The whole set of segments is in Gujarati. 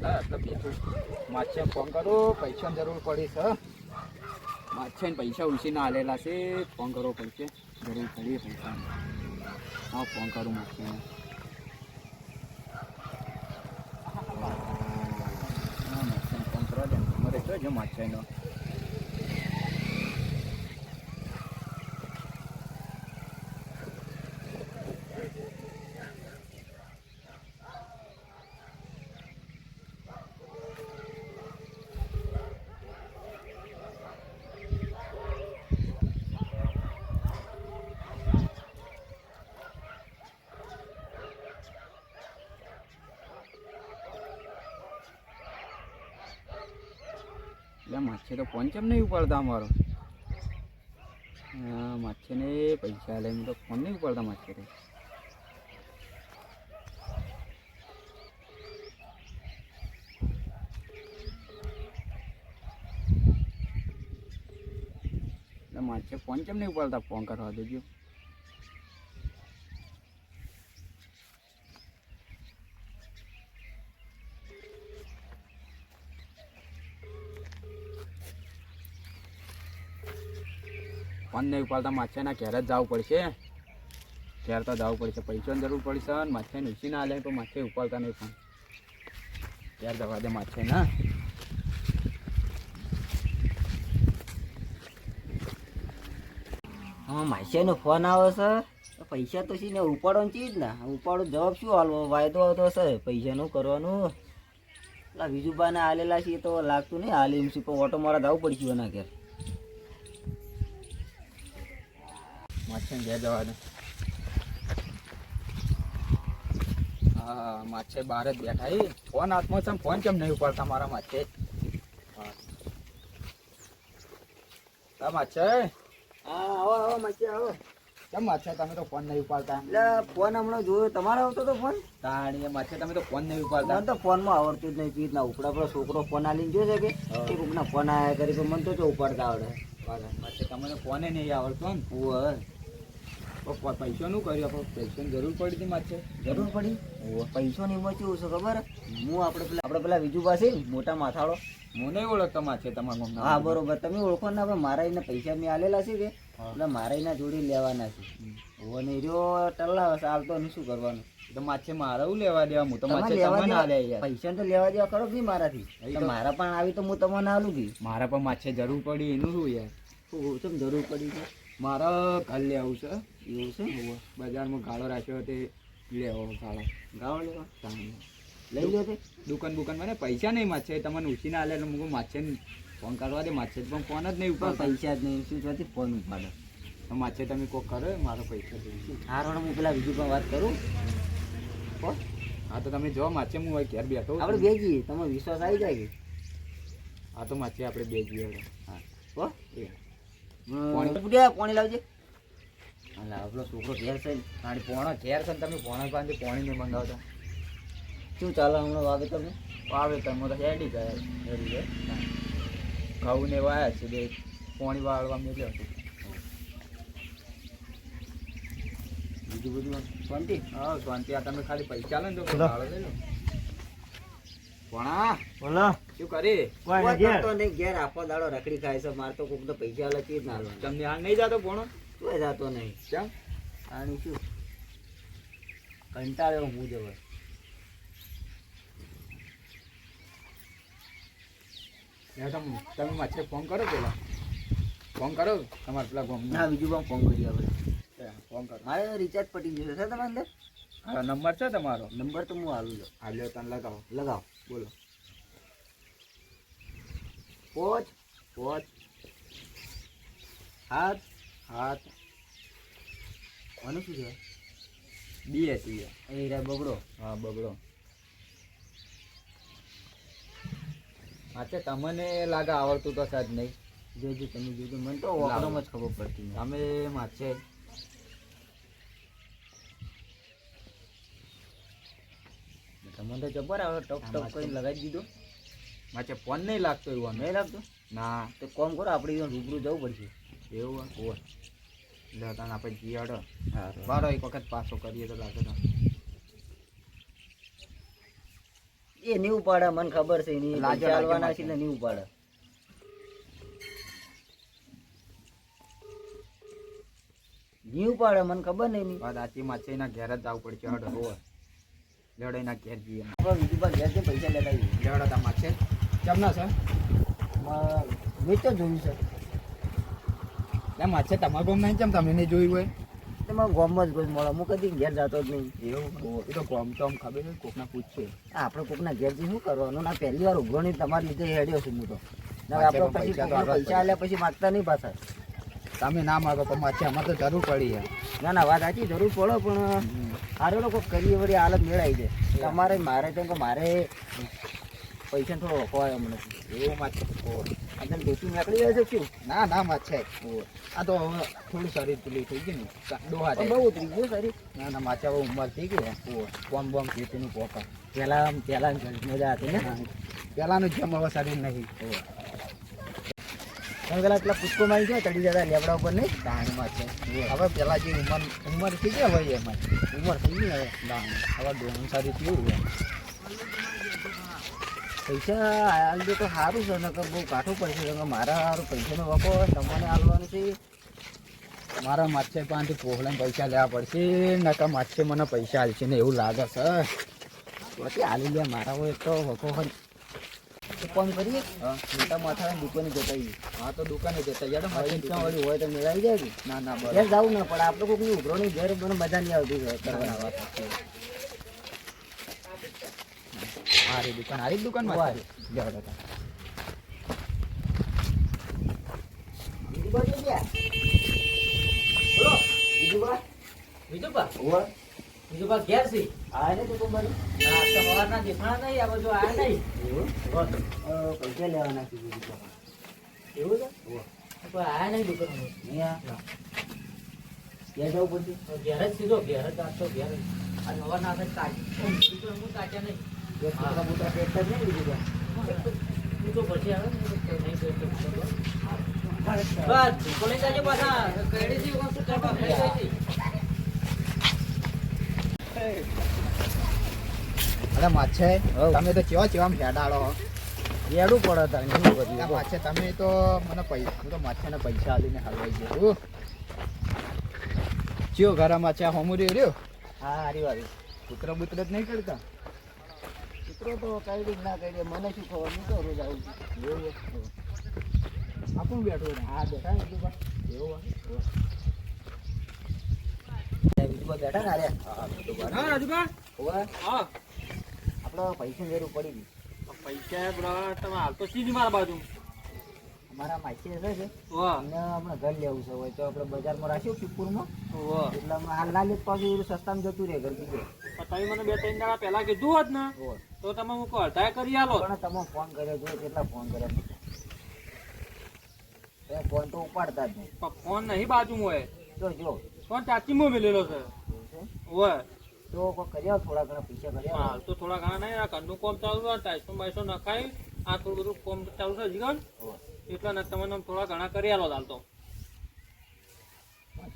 હા એટલે માછે ફોન કરો. પૈસાની જરૂર પડી છે માછે ને પૈસા ઉછીને આલેલા છે. ફોન કરવો પડશે. જરૂર પડી પૈસા હા ફોન કરું માછે હા ફોન કરો મારે જોજો માછેનો માછે તો ફોન કેમ નહીં ઉપાડતા અમારો? હા માછે ને પૈસા લઈને તો ફોન નહીં ઉપાડતા માછીને માછે ફોન કેમ નહીં ઉપાડતા? ફોન કરવા દેજો. ફોન નહીં ઉપાડતા માછાના ઘેર જ જવું પડશે. ઘેર તો જવું પડશે. પૈસાની જરૂર પડશે અને માછાને ઉછી ના લે તો માછે ઉપાડતા નહીં ફોન ઘેર જવા દે માછે હા. માસિયાનો ફોન આવે છે? પૈસા તો છે ને ઉપાડો ચીજ ને. ઉપાડો જવાબ શું હાલવો વાયદો હતો છે પૈસાનું કરવાનું. પેલા વિજુબાને આલેલા છે તો લાગતું નહીં. હાલ એમ પણ ઓટો મારા જવું પડશે એના ઘેર. માછાને ઘેર જવા દે હા માછે બહાર જ બેઠા એ ફોન હાથમાં છે ફોન કેમ નહીં ઉપાડતા મારા માછે? હા. હા માછે. હા આવો આવો માસિયા આવો. કેમ માછે? તમે તો ફોન નહીં ઉપાડતા એટલે ફોન હમણાં જોયો. તમારે આવતો તો ફોન? તાણી માછે તમે તો ફોન નહીં ઉપાડતા. મને તો ફોનમાં આવડતું જ નહીં પીત ના ઉપડા પર છોકરો ફોન આલીને જોશે કે હા. એ કોકના ફોન આવ્યા કરી મને તો ઉપાડતા આવડે. માછે તમને ફોને નહીં આવડતો ને તો પૈસાનું કર્યું આપણે પૈસાની જરૂર પડી હતી માછે જરૂર પડી? પૈસો ની એમાં છે ખબર? હું આપણે પેલા આપણે પેલા બીજું પાસે મોટા માથાળો. હું નહીં ઓળખતો તમારા હા બરોબર. તમે ઓળખો ને આપણે મારા એના પૈસા મેં આલેલા છે કે? એટલે મારા એના જોડી લેવાના છે. ઓને રહ્યો ટલ્લા ચાલતો ને શું કરવાનું? તો માછે મારે હું લેવા દેવા હું તો માછે તમને યાર. પૈસા તો લેવા દેવા કરો જ મારાથી? મારા પણ આવી તો હું તમને આલું કે? મારા પણ માછે જરૂર પડી એનું શું યાર? શું જરૂર પડી છે? મારા ઘર લેવું છે. એવું છે? બજારમાં ગાળો રાખ્યો તે લેવો ગાળો. ગાળો લેવા. લઈ લો તે. દુકાન બુકાન મને પૈસા નહીં માછે તમને ઉછીને આલે એટલે મૂકું. માછે ફોન કરવા દે. માછે પણ ફોન જ નહીં ઉપર પૈસા જ નહીં. શું થવાથી ફોન ઉપાડે. તો માછે તમે કોક કરો મારો પૈસા જોઈએ હા રોડ હું પેલા બીજું પણ વાત કરું. હો? હા તો તમે જો માછે હું ઘેર બેઠો આપણે બે જઈએ તમે વિશ્વાસ આવી જાય કે? હા તો માછે આપણે બે જઈએ હા. પાણી લાવજે. અલા આપણો છોકરો ઘેર છે ને. તાણી પોણો ઘેર છે ને તમે પોણા પાસે પોણી નહીં મંગાવતા શું ચાલે હમણાં આવે તમે તો હેડી ગયા હેડી ગયા ઘઉં ને વાયા છે બે પોણી વાળવા હતો બીજું બધું શાંતિ? હા શાંતિ. આ તમે ખાલી પૈસા લો ને તો ગાળો લઈ લો બોલો. શું કરી? કોઈ કરતો નહીં ઘેર આખો દાડો રખડી ખાય છે મારે તો કોક તો પૈસા આલે ચીજ ના. તમને આ નહીં જાતો પોણો? કોઈ જાતો નહીં. કેમ? આની શું? કંટાળ્યો હું યાર તમે તમે માછે ફોન કરો પેલા. ફોન કરો તમારે પેલા ફોન ના બીજું પણ ફોન કરી આપણે ફોન કરો. મારે રિચાર્જ પટી ગયો છે તમારે અંદર? હા નંબર છે તમારો? નંબર તો હું આલું છું. હાલ્યો તને લગાવો લગાવો બોલો. પોચ પોચ. હાથ. હાથ કોનું શું છે? બીએ છીએ એ. રે બગડો. હા બગડો. અચ્છા તમને લાગે આવડતું તો સાહેબ નહીં. જોજો તમે જોજો. મને તો જ ખબર પડતી તમે માછે તમને તો જબર આવે ટપ ટક કરીને લગાવી દીધો. માછે ફોન નહીં લાગતો એવું નહીં લાગતું? ના. તો કોમ કરો આપણે રૂબરૂ જવું પડશે. એવું હોય? એટલે તને આપણે જીયાડો બારો એક વખત પાછો કરીએ તો લાગે તો. એ નહીં ઉપાડે મને ખબર છે એની માથે. છે ને નહીં ઉપાડે નહીં ઉપાડે મને ખબર નહીં વાત સાચી માછે એના ઘેર જ જવું પડશે હોય લેડો એના ઘેર જઈએ. બીજું પર ઘેર જઈને પૈસા લેતા આવીએ. લેડો તા માછે કેમના છે? માં મેં તો જોયું છે. એટલે માછે તમારા ગમ નહીં કેમ તમે નહીં જોયું હોય? તેમાં ગોમમાં જ કોઈ મળે. હું કદી ઘેર જતો જ નહીં. એવું? એ તો ગોમ તો ખબર છે કોકના પૂછશે. હા આપણે કોકના ઘેર જઈ શું કરવાનું? ના પહેલી વાર ઉભરો નહીં તમારી રીતે હેડ્યો છું હું તો. આપણે પછી પૈસા તો આલ્યા પછી માગતા નહીં પાછા. તમે ના માગો પણ માછે અમારે તો જરૂર પડી ના ના વાત સાચી જરૂર પડો પણ સારું લોકો કરીએ વળી હાલત મેળાઈ છે તમારે મારે કેમ કે મારે પૈસા થોડો હોય મને એવું માછે અંદર ડેટી નીકળી જાય છે શું? ના ના માછે આ તો હવે થોડું શરીર પેલી થઈ ગયું ને. ડોહા બહુ ઉતરી ગયું સારી ના ના માછા હવે ઉંમર થઈ ગઈ બોમ બોમ ખેતીનું પોકા આમ પહેલા મજા હતી ને. પેલાનું જેમ હવે શરીર નહીં. તમે પેલા એટલા પુષ્કો માં ગયા ચડી જતા લેબડા ઉપર નહીં. દાણમાં છે. હવે પેલા જે ઉંમર ઉંમર થઈ ગઈ હોય એમાં. ઉંમર થઈ ગઈ હવે. દાણ હવે ડોહું સારી થયું હોય? પૈસા દે તો સારું છે નકર બહુ કાઠું પડશે કે મારા સારું પૈસાનો વકો તમને હાલવાનું છે. મારા માછે પાસેથી પોહળાને પૈસા લેવા પડશે નકર માછે મને પૈસા આલશે ને એવું લાગે છે. પછી આલી લે મારા હોય તો વકો હોય. ફોન કરીએ? હા. મોટા માથા દુકાને જતા હા તો દુકાને જતા યાર મારી ઈચ્છા વળી હોય તો મેળાવી જાય ના. ના બરાબર. જવું ના પડે આપણે કોઈ ઉભરો નહીં ઘેર મને મજા નહીં આવતી ઘર હારી દુકાન હારી દુકાન મારી માં જવા ગયા બોલો બીજું બા બીજું બા બીજું બા ઘેર છે. આ ને તો બાજુ? ના સવારના દેખાણા નહીં આ બધું આયા નહીં. એવું? પૈસા લેવાના છે. એવું છે? કોઈ આયા નહીં દુકાન ક્યાં જવું પડશે? ઘેર જ સીધો ઘેર જ આખો ઘેર. આ નવા ના થાય કાચી હું કાચા નહીં. અરે માછે તમે તો કેવા ચેવા ફેડાડો એડું પડે તારે બધું. માછે તમે તો મને પૈસા તો માછાને પૈસા આલીને હલવાઈ ગયો ચિયો ઘરે માછા હોમું રહ્યો હા હારી વાત. પુત્ર બુત્ર જ નહીં કરતા? કૂતરો તો કઈ રીત ના કરીએ મને શું ખબર? હું તો રોજ આવું એવું આપણું બેઠું હા બેઠા ને બીજું બા. એવું બેઠા ને હારે. હા રાજુભા. હા. આપણે પૈસાની જરૂર પડી ગઈ. પૈસા બરાબર તમે હાલ તો સીધી મારા બાજુ. અમારા માસી છે આપણે ઘર લેવું છે. હોય તો આપણે બજારમાં રાખ્યું પીપુરમાં. વાહ એટલે અમે હાલ ના લેત પાછું સસ્તામાં જતું રહે ઘર કીધું તમે મને બે ત્રણ દાડા પહેલા કીધું હોત ને. તો તમે હું અડધા કરી આલો. પણ તમે ફોન કર્યો જો કેટલા ફોન કર્યા ફોન તો ઉપાડતા જ નહીં. પણ ફોન નહીં બાજુ હોય. જો જો. ફોન મો મેલેલો છે. હોય. છે તો કર્યા થોડા ઘણા પૈસા કર્યા હાલ તો થોડા ઘણા નહીં આ ઘરનું કોમ ચાલુ હોય ટાઈસો બાઈસો નખાય. આ થોડું બધું કોમ ચાલુ છે જીગન એટલા એટલે ને તમને થોડા ઘણા કરી આલો હાલ તો.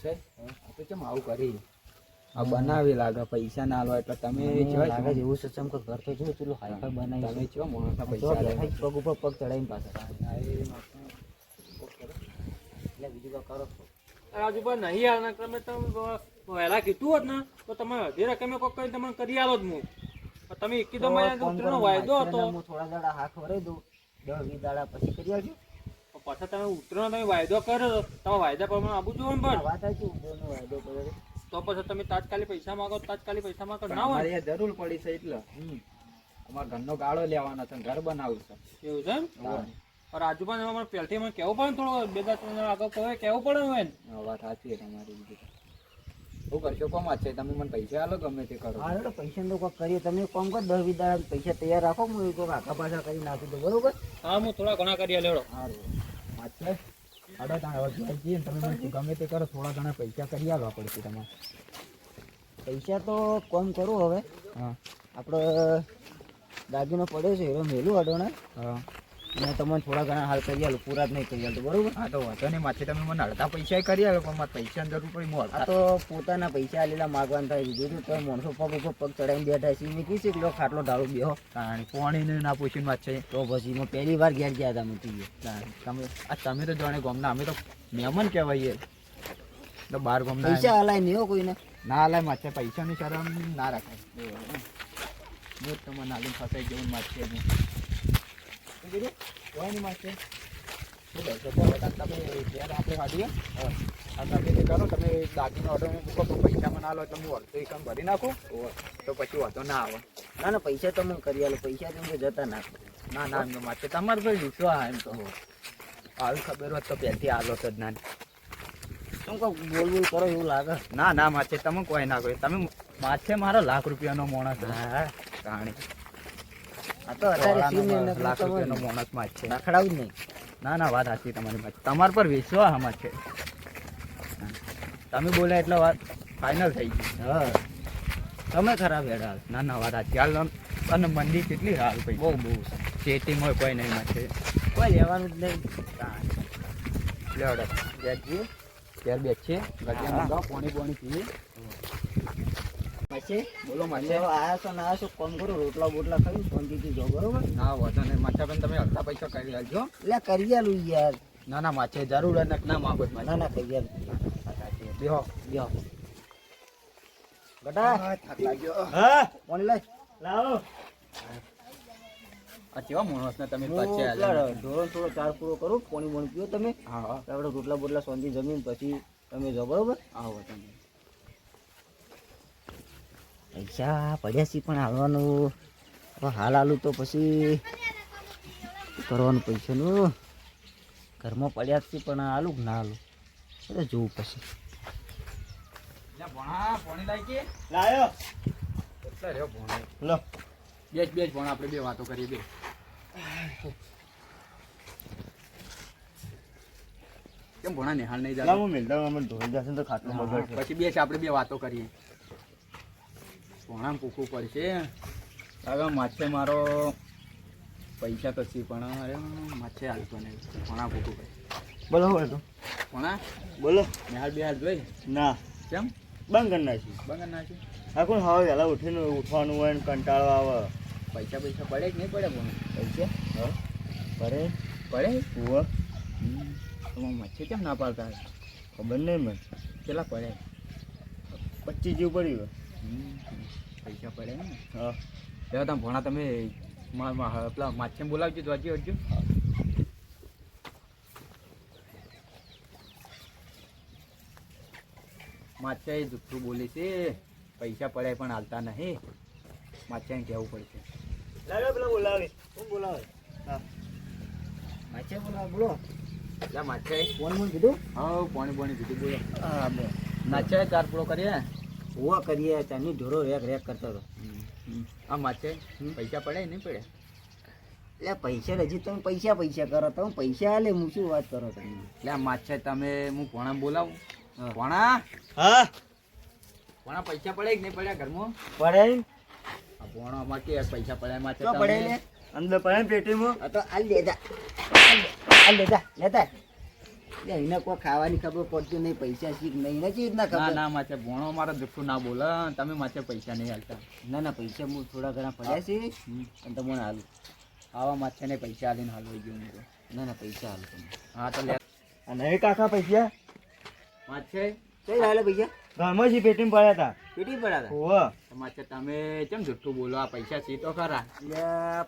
છે. આપણે કેમ આવું કરી આ બનાવી લાગે પૈસા ના લો એટલે તમે લાગે છે એવું સચમ કો ઘર તો જો પેલું હાઈફાઈ બનાવી તમે કેવા મોટા પૈસા પગ ઉપર પગ ચડાવીને પાછા. આ એટલે બીજું કાંઈ કરો. છો રાજુભાઈ નહીં હાલ ક્રમે તમે વહેલા કીધું હોત ને તો તમે અઢી રકમે કોક કરી તમને કરી આલો જ હું. તમે એકી મને ફોન વાયદો હતો. હું થોડા દાડા હાથ વરાઈ દઉં. દસ વીસ દાડા પછી કરી આવજો. પાછા તમે ઉતરીનો તમે વાયદો કર્યો તમે વાયદા પ્રમાણે આબુ જોવો ને પણ વાત આવી ઉદ્યોગનો વાયદો કર્યો છે. તો પછી તમે તાત્કાલિક પૈસા માંગો તો તાત્કાલિક પૈસા માંગો ના હોય. અહીંયા જરૂર પડી છે એટલે હમ. અમારા ઘરનો ગાળો લેવાનો છે ઘર બનાવવું છે. એવું છે એમ? હા. પણ આજુબાજુ મને પહેલથી મને કેવું પડે થોડો બે દસ ત્રણ આગળ કહે કેવું પડે ને. એને. વાત સાચી છે તમારી. શું કરશો કોમ છે? તમે મને પૈસા આલો ગમે તે કરો. હા પૈસા તો કોઈ કરીએ. તમે કોમ કરો દસ વીસ દાડા પૈસા તૈયાર રાખો હું આખા પાછા કરી નાખી દઉં બરોબર? હા હું થોડા ઘણા કરી લેડો સારું માછે અડો તાણ હવે જોઈ જઈએ ને તમે મને ગમે તે કરો થોડા ઘણા પૈસા કરી આવવા પડશે તમારે. પૈસા તો કોમ કરું હવે? હા. આપણે દાગીનો પડ્યો છે એનો મેલું અડોણે. હા. મેં તમને થોડા ઘણા હાલ કરી આલું પૂરા જ નહીં કરી આલું બરોબર? હા તો વાંધો નહીં. માથે તમે મને અડધા પૈસા કરી આલો પણ મારે પૈસા જરૂર પડી હું અડધા તો પોતાના પૈસા લીલા માગવાનું થાય બીજું તો માણસો પગ ઉપર પગ ચડાવીને બેઠા છે. મેં કીધું કે લો ખાટલો ઢાળો બેહો. કારણ પોણીને ના પૂછીને વાત છે. તો પછી મેં પહેલી વાર ઘેર ગયા હતા મૂકી તમે આ તમે તો જાણે ગમના અમે તો મહેમાન કહેવાય તો બાર ગમના પૈસા હલાય નહીં હો કોઈને. ના લાય માથે પૈસાની શરમ ના રાખાય. તમારે જ તમને ફસાઈ જવું માથે હું શું કીધું. પર વધારે તમે આ તમે તમે દાગીનો ઓર્ડર મૂકો પૈસા મને આલો તો હું અડધો એકમ ભરી નાખું. તો પછી વાંધો ના આવે. ના ના પૈસા તો હું કરી આલું પૈસા તો હું જતા ના ના ના એમ તો માથે. તમારે ભાઈ વિશ્વાસ એમ તો. આવી ખબર હોત તો પહેલથી આલો તો જ ના. શું કહું બોલ બોલ કરો એવું લાગે? ના ના માથે તમે કોઈ ના કોઈ તમે માથે મારો લાખ રૂપિયાનો મોણસ હા. કહાણી આ તો અત્યારે સીન ને નકરું લાખ રૂપિયાનો તમે માણસમાં છે. રખડાવું જ નહીં. ના ના વાત સાચી તમારી વાત. તમારા પર વિશ્વાસ આમાં છે. તમે બોલ્યા એટલે વાત ફાઇનલ થઈ ગઈ. હા. તમે ખરાબ હેડા ના ના વાત સાચી. હાલ અને મંદી કેટલી હાલ ભાઈ બહુ બહુ. ચેટિંગ હોય કોઈ નહીં માથે કોઈ લેવાનું જ નહીં. લેવડે બેઠી ઘેર બેસીએ. છે ગજિયા મંગાવો પાણી પાણી પીએ. પછી. બોલો માથે જો આયા છો ના છો કોમ કરો રોટલા બોટલા ખાઈ શાંતિથી જો બરોબર? ના વાંધો નહીં. માથે પણ તમે અડધા પૈસા કરી લેજો એટલે કરી આલું યાર. ના ના માથે જરૂર જ ના માગો ના ના કરી આલું. બેહો. થાક લાગ્યો. હા. પાણી લઈ લાવો. આ કેવા માણસને તમે પાછે પેલા થોડો ચાર પૂરો કરો પોણી પાણી પીઓ તમે. હા હા. આપણે રોટલા બોટલા શાંતિ જમીન પછી તમે જો બરોબર? આવો તમે પૈસા પડ્યા છે પણ હાલવાનું. હાલ હાલું તો પછી કરવાનું પૈસાનું? ઘરમાં પડ્યા છે પણ હાલું ના હાલું એ જોવું પછી બેસ બેસ ભણા આપણે બે વાતો કરીએ બે કેમ ભણા નિહાળ નહીં લા જતો હું મિલતા અમે ધોઈ જશે તો ખાટલો બગડશે. પછી બેસ આપણે બે વાતો કરીએ. ભણા પૂકવું પડશે. કાકા માથે મારો પૈસા કશી પણ અરે માથે હાલતો નહીં. પોણા પૂકવું પડે બોલો હવે તો. ભણા બોલો. બિહાર બે હાલ જોઈ ના. કેમ? બંધ કરી નાખ્યું. બગર નાખ્યું? આ કોણ હવે વહેલા ઉઠીને ઉઠવાનું હોય ને કંટાળો આવે. પૈસા પૈસા પડે કે નહીં પડે પણ પૈસા? હા. પડે. પડે? ઉવા તમારે મચ્છી કેમ ના પાડતા? ખબર નહીં મને. કેટલા પડે? પચીસ જેવું પડ્યું પૈસા પડે ને? હા. એવા તમે ભણા તમે મા- મા- પેલા માછીને બોલાવજો જોજો હજુ માછા એ જુઠ્ઠું બોલે છે પૈસા પડે પણ હાલતા નહીં. માછાને કહેવું પડશે. પેલા બોલાવે. કોણ બોલાવે? હા. માછે બોલો બોલો. એટલે માછા ફોનમાં કીધું. હા પાણી પાણી કીધું બોલો. હા બે નાચા ચાર પૂરો કરીએ ઓવા કરીએ ત્યાંની ઢોરો રેક રેક કરતો હતો. આ માછે પૈસા પડે નહીં પડે? એટલે પૈસા હજી તમે પૈસા પૈસા કરો તમે પૈસા આલે હું શું વાત કરો તમે? એટલે આ માછે તમે હું કોણા બોલાવું? કોણા ભણા હા. કોણા પૈસા પડે કે નહીં પડ્યા ઘરમાં? પડે આ કોણા અમારે કે પૈસા પડે માથે તો પડે ને. અંદર પડે પેટીમાં. તો આલ લેતા આલ લેતા લેતા એને કોઈ ખાવાની ખબર પડતી નહીં પૈસા શીખ નહીં એને ચીજ ના ના ખબર? ના માથે ભણો મારે જુઠ્ઠું ના બોલે. તમે માથે પૈસા નહીં હાલતા. ના ના પૈસા હું થોડા ઘણા પડ્યા છે. અને તમને હાલું. આવા માથે ને પૈસા હાલીને હાલવાઈ ગયું હું ના ના પૈસા હાલ તમે હા તો લે. અને કાકા પૈસા? માથે કઈ હાલે પૈસા? જ પેટીમાં પડ્યા હતા પેટી પડ્યા હતા માથે તમે કેમ જુઠ્ઠું બોલો? આ પૈસા છે તો ખરા.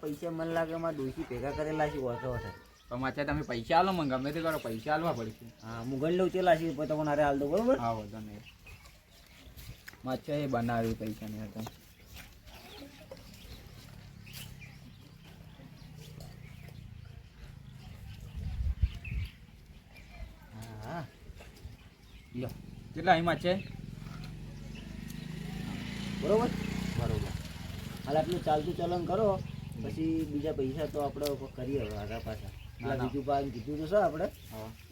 પૈસા મને લાગે મારા દોષી ભેગા કરેલા છે ઓછો ઓછો. તો માથે તમે પૈસા આલો મને ગમે તે કરો પૈસા આલવા પડશે. હા હું ગણ લઉં ચેલા છે પછી તમારે હાલ દો બરોબર? હા વધો નહીં. માથે એ બનાવ્યું પૈસા નહીં હતા કેટલા એમાં છે? બરોબર? બરોબર. હાલ આટલું ચાલતું ચલન કરો પછી બીજા પૈસા તો આપણે કરીએ હવે આગળ પાછા. પેલા બીજું પાક કીધું તો છે આપણે?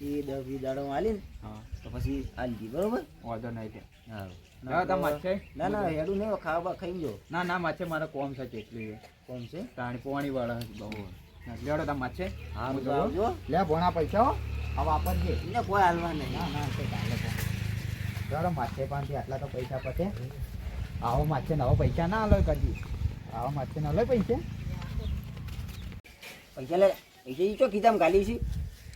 એ દસ વીસ દાડો આલીને હા. તો પછી આલજી બરોબર? વધો નહીં તે હા ના તમે ના ના હેડું નહીં ખાવા ખાઈ જો ના ના માછે મારે કોમ છે કેટલી કોણ છે? તાણી પોણી વાળા બહુ. લેવડો તમે માછે હા. આવજો. લે ભોણા પૈસા હો. હવે વાપરજે ને કોઈ હાલવા નહીં. ના ના ચાલો માછે પાંચથી આટલા તો પૈસા પતે. આવો માછે નવો પૈસા ના લો કદી. આવો માછે ન લો પૈસા. પૈસા લે. પૈસા ઈ ચો કીધામ ગાલી છે?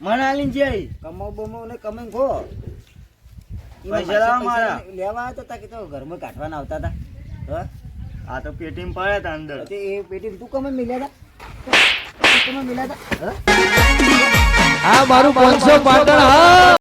મને આલીને છે કમાવ બમાવ ને કમે ગો પૈસા લાવો મારા. લેવા આવતા હતા કે તો ઘરમાં કાઢવાના આવતા હતા હા? આ તો પેટીમ પડ્યા હતા અંદર. એ પેટી તું કમે મિલ્યા હતા તું કમે મિલ્યા હતા હા? આ મારું પાંચસો પાટણ હા.